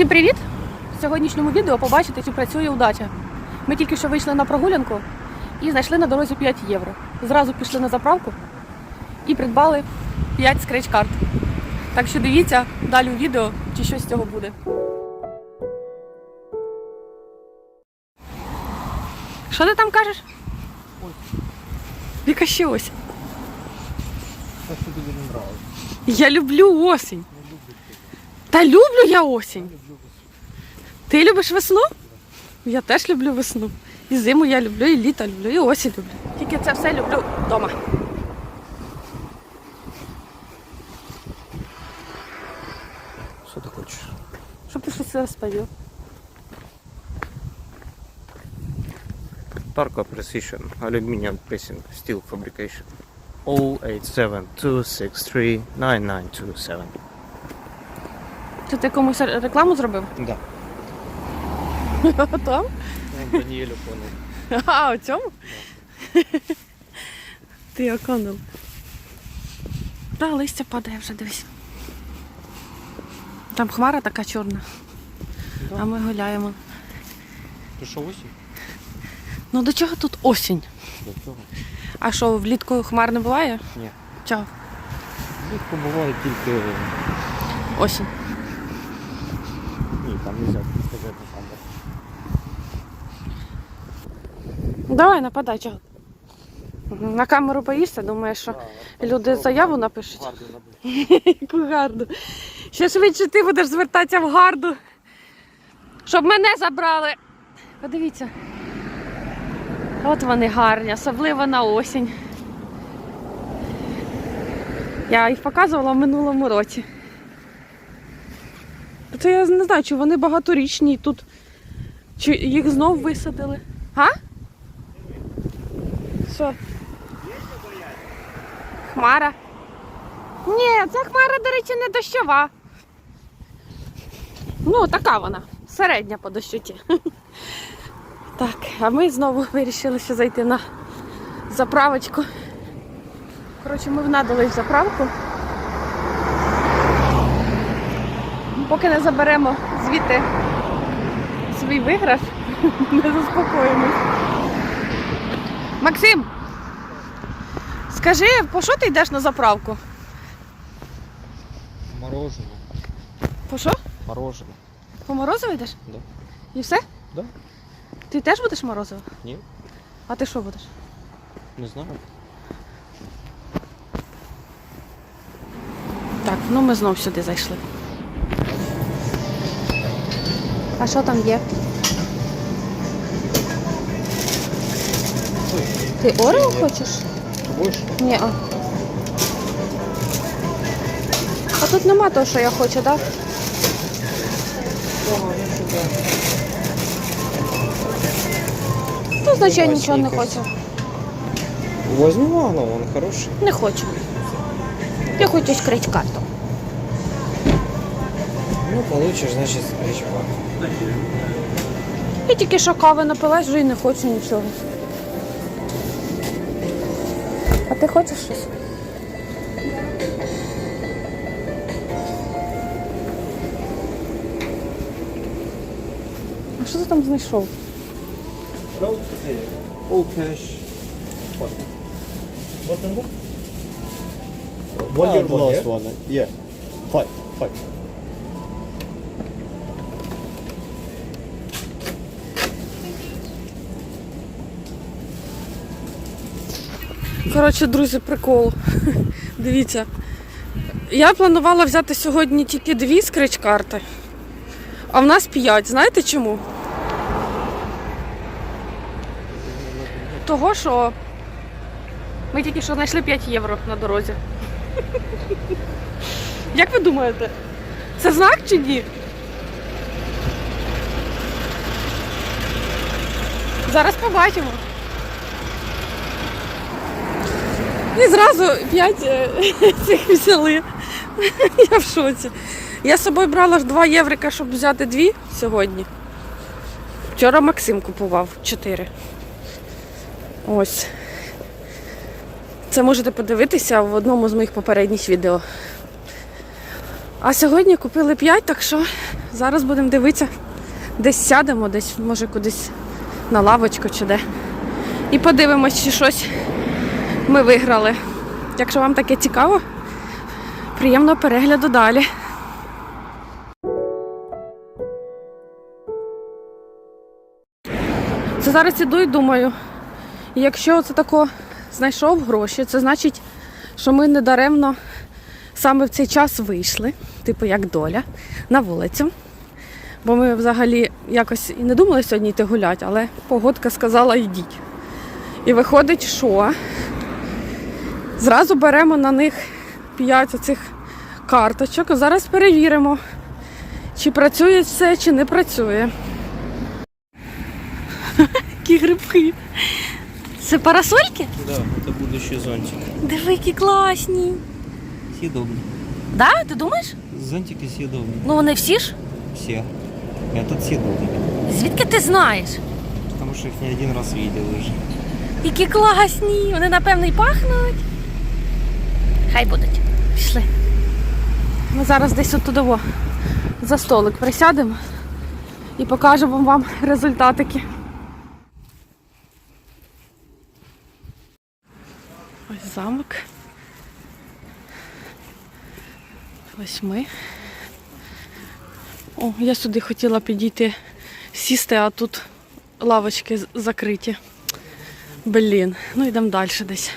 Всім привіт! В сьогоднішньому відео побачите, чи працює удача. Ми тільки що вийшли на прогулянку і знайшли на дорозі 5 євро. Зразу пішли на заправку і придбали 5 скреч-карт. Так що дивіться далі у відео, чи щось з цього буде. Що ти там кажеш? Ще ось? Що тобі не нравиться. Я люблю осінь. Та люблю я осінь. Ти любиш весну? Я теж люблю весну. І зиму я люблю, і літо люблю, і осінь люблю. Тільки це все люблю вдома. Що ти хочеш? Щоб ти щось розповів. Tarko Precision, Aluminium Pressing, Steel Fabrication. 087-263-9927. Це ти комусь рекламу зробив? Да. Там? Даніелю понял. А, у цьому? Ти оконал. Та листя падає вже, дивись. Там хмара така чорна, а ми гуляємо. Ти що осінь? Ну до чого тут осінь? До цього? А що, влітку хмар не буває? Ні. Чого? Влітку буває тільки... Осінь. Ні, там не можна сказати. Давай, нападай, чого? На камеру поїсти, думаєш, що люди заяву напишуть? Гарно набив. Яку гарду. Ще швидше ти будеш звертатися в гарду. Щоб мене забрали. Подивіться. От вони гарні, особливо на осінь. Я їх показувала в минулому році. Це я не знаю, чи вони багаторічні тут. Чи їх знов висадили. А? Що? Хмара. Ні, ця хмара, до речі, не дощова. Ну, така вона, середня по дощуті. Так, а ми знову вирішили ще зайти на заправочку. Коротше, ми внадались в заправку. Поки не заберемо звідти свій виграш, не заспокоїмось. Максим, скажи, по що ти йдеш на заправку? Мороженое. По що? Мороженое. По морозиво йдеш? Да. І все? Да. Ти теж будеш морозиво? Ні, А ти що будеш? не знаю. Так, ну ми знов сюди зайшли. А що там є? Ти Орео хочеш? Будеш? Ні. А. а тут нема того, що я хочу, так? Ну, значить я нічого не хочу. Возьми Вагнов, он хороший. Не хочу. Я хочу скрить карту. Ну, получишь, значит, скричка. Я тільки що кави напилась, вже і не хочу нічого. А ти хочеш щось? А що ти там знайшов? All cash. One Ah, year, the one last year? one. Yeah. Five. Five. Коротше, друзі, прикол. Дивіться. Я планувала взяти сьогодні тільки дві скреч-карти, а в нас п'ять. Знаєте чому? Того, що ми тільки що знайшли 5 євро на дорозі. Як ви думаєте, це знак чи ні? Зараз побачимо. І зразу п'ять е, цих взяли. Я в шоці. Я з собою брала ж 2 єврика, щоб взяти дві сьогодні. Вчора Максим купував 4. Ось. Це можете подивитися в одному з моїх попередніх відео. А сьогодні купили 5, так що Зараз будемо дивитися, десь сядемо, десь, може, кудись на лавочку чи де. І подивимось, чи щось ми виграли. Якщо вам таке цікаво, приємного перегляду далі. Це зараз іду і думаю, якщо це тако знайшов гроші, це значить, що ми не даремно саме в цей час вийшли, типу як доля, на вулицю. Бо ми взагалі якось і не думали сьогодні йти гуляти, але погодка сказала йдіть. І виходить, що зразу беремо на них 5 оцих карточок. Зараз перевіримо, чи працює все, чи не працює. Які грибки. Це парасольки? Да, это будущий зонтик. Диви, які класні. Съедобный. Да, ти думаєш? Зонтики съедобные. Ну вони всі ж. Все. Этот съедобный. Звідки ти знаєш? Потому что их не один раз видел уже. Які класні! Вони напевно і пахнуть. Хай будуть. Пішли. Ми зараз десь от за столик присядемо і покажемо вам результатики. Ось замок. Ось ми. О, я сюди хотіла підійти сісти, а тут лавочки закриті. Блін, ну йдемо далі десь.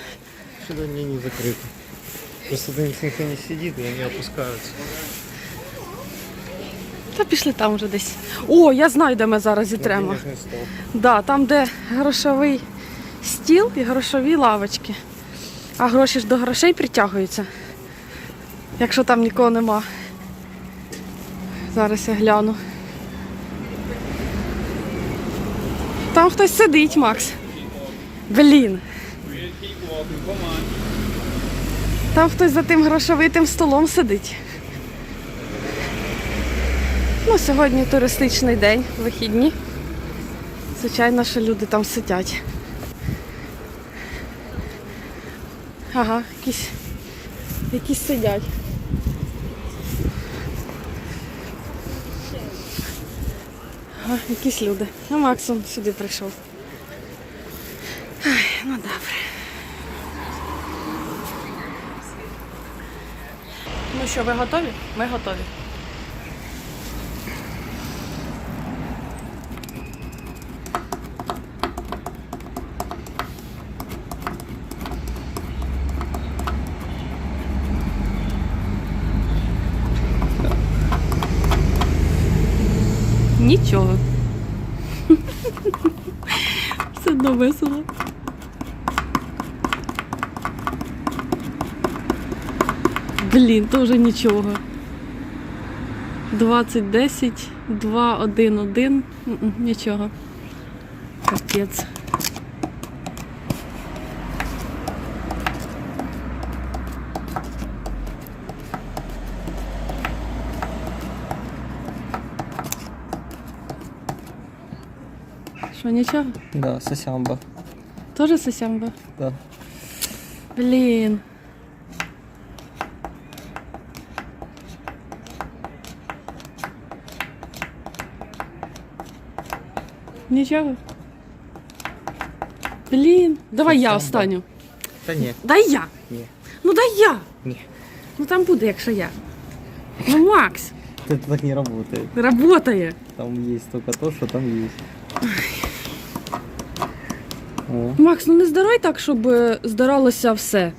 Сюда не, не Просто там никто не сидит, и они опускаются. Та пішли там вже десь. О, я знаю, де ми зараз зітремо. Стол. Да, там, де грошовий стіл і грошові лавочки. А гроші ж до грошей притягуються. Якщо там нікого нема. Зараз я гляну. Там хтось сидить, Макс. Блін. Там хтось за тим грошовитим столом сидить. Ну, сьогодні туристичний день, вихідні. Звичайно, що люди там сидять. Ага, якісь, якісь сидять. Ага, якісь люди. А Максим сюди прийшов. Ай, ну добре. Ну що, ви готові? Ми готові. Нічого. Все одно весело. Блін, то вже нічого. 20, 10, 2, 1, 1. Нічого. Капець. Що, нічого? Да, сосямба. Тоже сосямба? Да. Блін. Нічого. Блін. Давай я останню. Да не, Дай я. не, Ну дай я. не. Ну там буде, якщо я. Ну, Макс, Это так не работает. работає. Там есть только то, что там есть. О, Макс, ну не здирай так, щоб е, здиралося все.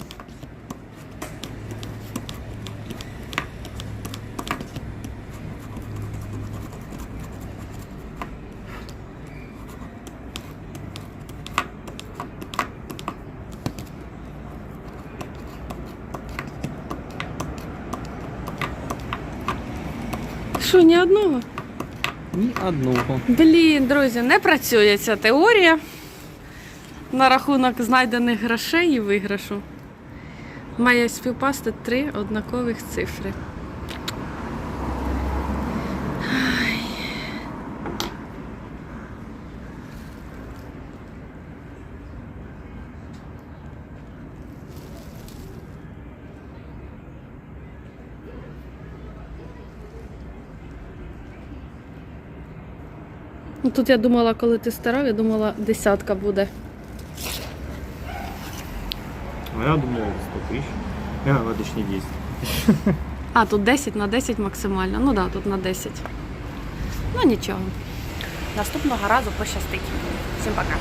Що, ні одного? Ні одного. Блін, друзі, не працює ця теорія на рахунок знайдених грошей і виграшу. Має співпасти три однакових цифри. Ну, Тут я думала, коли ти старав, я думала, десятка буде. А я думала 100 тысяч. А, точні 10. А, тут 10 на 10 максимально. Ну так, да, тут на 10. Ну нічого. Наступного разу пощастить. Всім пока.